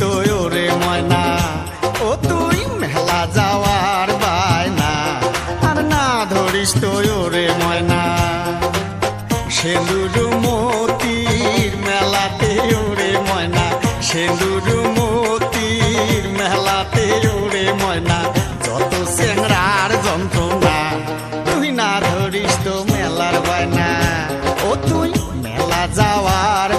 তো ওরে ময়না। ও তুই মেলা যাওয়ার বায়না। আর না ধরিস তো ওরে ময়না। সেন্দুর মতির মেলাতে ওরে ময়না। সেন্দুর মতির মেলাতে ওরে ময়না। যত চেংড়ার যন্ত্রণা, তুই না ধরিস তো মেলার বায়না। ও তুই মেলা যাওয়ার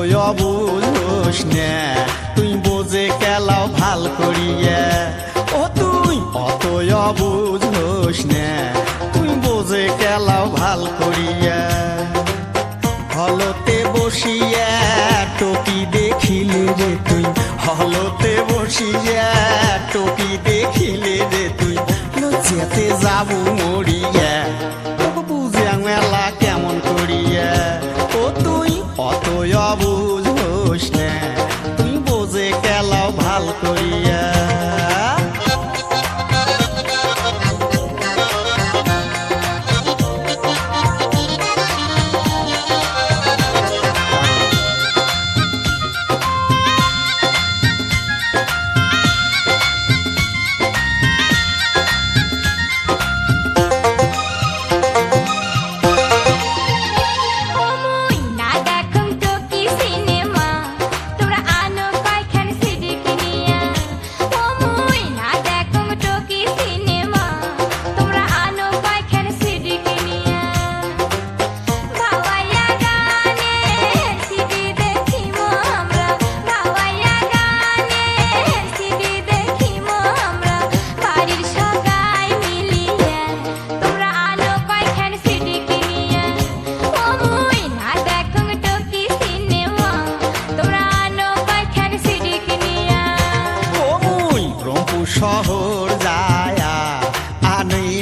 অতই অবুঝোস না, তুই বোঝে কেলাও ভালো করিয়া। ও তুই অতই অবুঝোস না, তুই বোঝে কেলাও ভালো করিয়া। হলতে বসিয়া টকি দেখিলে রে তুই, হলতে বসিয়া টকি দেখিলে রে তুই, লজ্জাতে যাব মরিয়া। তুই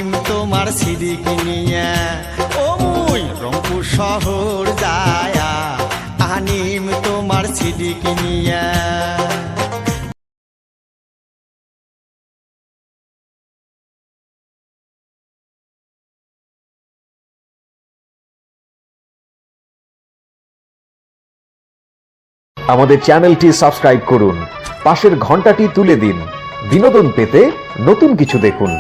আনিম তোমার সিডি কিনিয়া ওই রংপুর শহর যায়া, আনিম তোমার সিডি কিনিয়া। আমাদের চ্যানেলটি সাবস্ক্রাইব করুন, পাশের ঘন্টাটি তুলে দিন, বিনোদন পেতে নতুন কিছু দেখুন।